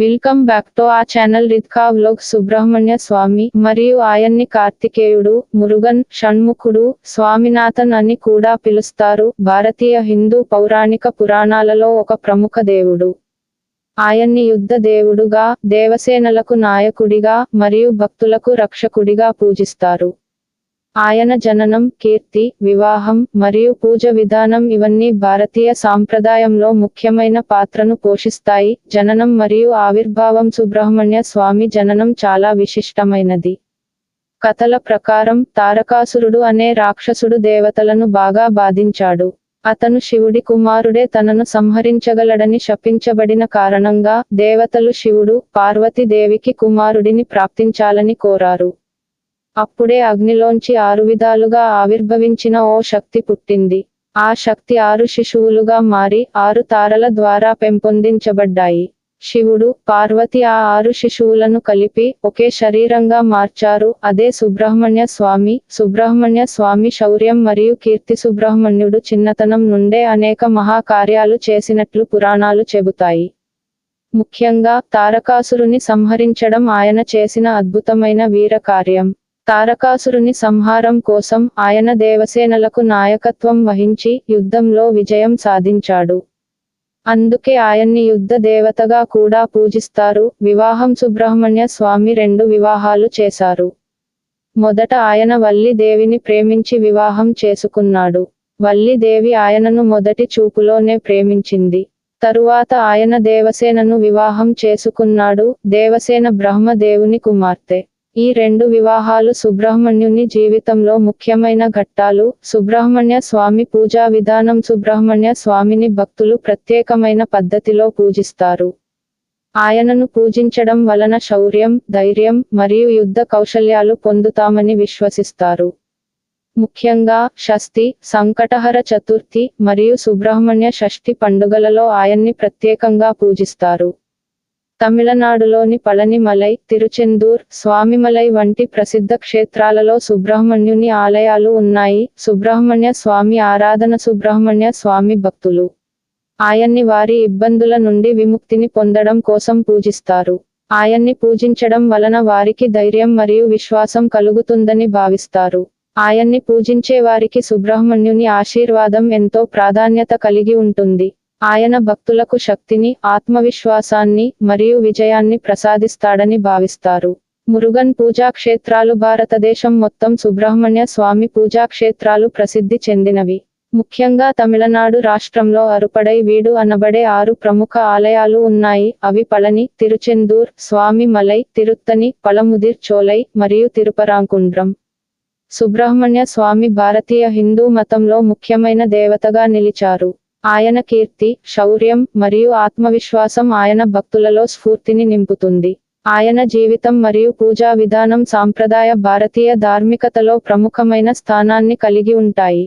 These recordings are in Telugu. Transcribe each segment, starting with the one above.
వెల్కమ్ బ్యాక్ టు ఆ ఛానల్ రిత్కా వ్లోగ్. సుబ్రహ్మణ్య స్వామి మరియు ఆయన్ని కార్తికేయుడు మురుగన్ షణ్ముఖుడు స్వామినాథన్ అని కూడా పిలుస్తారు. భారతీయ హిందూ పౌరాణిక పురాణాలలో ఒక ప్రముఖ దేవుడు. ఆయన్ని యుద్ధ దేవుడుగా దేవసేనలకు నాయకుడిగా మరియు భక్తులకు రక్షకుడిగా పూజిస్తారు. ఆయన జననం కీర్తి వివాహం మరియు పూజ విధానం ఇవన్నీ భారతీయ సాంప్రదాయంలో ముఖ్యమైన పాత్రను పోషిస్తాయి. జననం మరియు ఆవిర్భావం సుబ్రహ్మణ్య స్వామి జననం చాలా విశిష్టమైనది. కథల ప్రకారం తారకాసురుడు అనే రాక్షసుడు దేవతలను బాగా బాధించాడు. అతను శివుడి కుమారుడే తనను సంహరించగలడని శపించబడిన కారణంగా దేవతలు శివుడు పార్వతీదేవికి కుమారుడిని ప్రాప్తించాలని కోరారు. అప్పుడే అగ్నిలోంచి ఆరు విధాలుగా ఆవిర్భవించిన ఓ శక్తి పుట్టింది. ఆ శక్తి ఆరు శిశువులుగా మారి ఆరు తారల ద్వారా పెంపొందించబడ్డాయి. శివుడు పార్వతి ఆ ఆరు శిశువులను కలిపి ఒకే శరీరంగా మార్చారు. అదే సుబ్రహ్మణ్య స్వామి సుబ్రహ్మణ్య స్వామి శౌర్యం మరియు కీర్తి సుబ్రహ్మణ్యుడు చిన్నతనం నుండే అనేక మహాకార్యాలు చేసినట్లు పురాణాలు చెబుతాయి. ముఖ్యంగా తారకాసురుని సంహరించడం ఆయన చేసిన అద్భుతమైన వీర కార్యం తారకాసురుని సంహారం కోసం ఆయన దేవసేనలకు నాయకత్వం వహించి యుద్ధంలో విజయం సాధించాడు. అందుకే ఆయన్ని యుద్ధ దేవతగా కూడా పూజిస్తారు. వివాహం సుబ్రహ్మణ్య స్వామి రెండు వివాహాలు చేశారు. మొదట ఆయన వల్లి దేవిని ప్రేమించి వివాహం చేసుకున్నాడు. వల్లి దేవి ఆయనను మొదటి చూపులోనే ప్రేమించింది. తరువాత ఆయన దేవసేనను వివాహం చేసుకున్నాడు. దేవసేన బ్రహ్మదేవుని కుమార్తె. ఈ రెండు వివాహాలు సుబ్రహ్మణ్యుని జీవితంలో ముఖ్యమైన ఘట్టాలు. సుబ్రహ్మణ్య స్వామి పూజా విధానం సుబ్రహ్మణ్య స్వామిని భక్తులు ప్రత్యేకమైన పద్ధతిలో పూజిస్తారు. ఆయనను పూజించడం వలన శౌర్యం ధైర్యం మరియు యుద్ధ కౌశల్యాలు పొందుతామని విశ్వసిస్తారు. ముఖ్యంగా షష్ఠి సంకటహర చతుర్థి మరియు సుబ్రహ్మణ్య షష్ఠి పండుగలలో ఆయన్ని ప్రత్యేకంగా పూజిస్తారు. తమిళనాడులోని పళనిమలై తిరుచెందూర్ స్వామిమలై వంటి ప్రసిద్ధ క్షేత్రాలలో సుబ్రహ్మణ్యుని ఆలయాలు ఉన్నాయి. సుబ్రహ్మణ్య స్వామి ఆరాధన సుబ్రహ్మణ్య స్వామి భక్తులు. ఆయన్ని వారి ఇబ్బందుల నుండి విముక్తిని పొందడం కోసం పూజిస్తారు. ఆయన్ని పూజించడం వలన వారికి ధైర్యం మరియు విశ్వాసం కలుగుతుందని భావిస్తారు. ఆయన్ని పూజించే వారికి సుబ్రహ్మణ్యుని ఆశీర్వాదం ఎంతో ప్రాధాన్యత కలిగి ఉంటుంది. ఆయన భక్తులకు శక్తిని ఆత్మవిశ్వాసాన్ని మరియు విజయాన్ని ప్రసాదిస్తాడని భావిస్తారు. మురుగన్ పూజా క్షేత్రాలు భారతదేశం మొత్తం సుబ్రహ్మణ్య స్వామి పూజా క్షేత్రాలు ప్రసిద్ధి చెందినవి. ముఖ్యంగా తమిళనాడు రాష్ట్రంలో అరుపడై వీడు అనబడే ఆరు ప్రముఖ ఆలయాలు ఉన్నాయి. అవి పళని తిరుచెందూర్ స్వామి మలై తిరుత్తని పలముదిర్ చోలై మరియు తిరుపరాంకుండ్రం. సుబ్రహ్మణ్య స్వామి భారతీయ హిందూ మతంలో ముఖ్యమైన దేవతగా నిలిచారు. ఆయన కీర్తి శౌర్యం మరియు ఆత్మవిశ్వాసం ఆయన భక్తులలో స్ఫూర్తిని నింపుతుంది. ఆయన జీవితం మరియు పూజా విధానం సాంప్రదాయ భారతీయ ధార్మికతలో ప్రముఖమైన స్థానాన్ని కలిగి ఉంటాయి.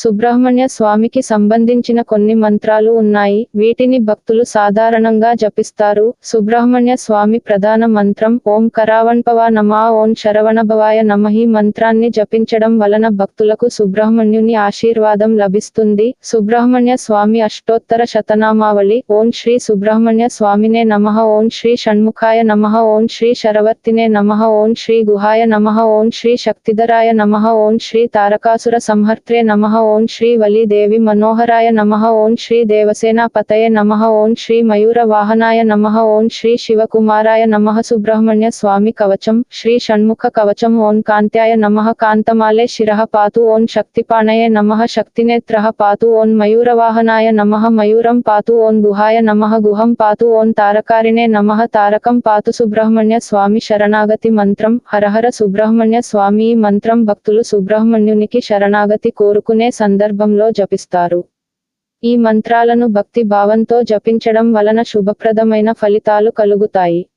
సుబ్రహ్మణ్య స్వామికి సంబంధించిన కొన్ని మంత్రాలు ఉన్నాయి. వీటిని భక్తులు సాధారణంగా జపిస్తారు. సుబ్రహ్మణ్య స్వామి ప్రధాన మంత్రం ఓం కరావణ్పవా నమా ఓం శరవణభవాయ నమహి మంత్రాన్ని జపించడం వలన భక్తులకు సుబ్రహ్మణ్యుని ఆశీర్వాదం లభిస్తుంది. సుబ్రహ్మణ్య స్వామి అష్టోత్తర శతనామావళి ఓం శ్రీ సుబ్రహ్మణ్య స్వామినే నమ ఓం శ్రీ షణ్ముఖాయ నమః ఓం శ్రీ శరవర్తినే నమః ఓం శ్రీ గుహాయ నమః ఓం శ్రీ శక్తిధరాయ నమః ఓం శ్రీ తారకాసుర సంహర్త్రే నమ ఓం శ్రీ వలిదేవి మనోహరాయ నమ. ఓం శ్రీ దేవసేనాపతయ నమ. ఓం శ్రీ మయూర వాహనాయ నమ. ఓం శ్రీ శివకుమారాయ నమ. సుబ్రహ్మణ్య స్వామి కవచం. శ్రీ షణ్ముఖ కవచం. ఓం కాంత్యాయ నమ. కాంతమాలే శిరః పాతు. ఓం శక్తిపాణయ నమ. శక్తినేత్ర పాతు. ఓం మయూరవాహనాయ నమ. మయూరం పాతు. ఓం గుహాయ నమ. గుహం పాతు. ఓం తారకారిణే నమ. తారకం పాతు. సుబ్రహ్మణ్య స్వామి శరణాగతి మంత్రం. హరహర సుబ్రహ్మణ్య స్వామి ఈ మంత్రం. భక్తులు సుబ్రహ్మణ్యునికి శరణాగతి కోరుకునే సందర్భంలో జపిస్తారు. ఈ మంత్రాలను భక్తి భావంతో జపించడం వలన శుభప్రదమైన ఫలితాలు కలుగుతాయి.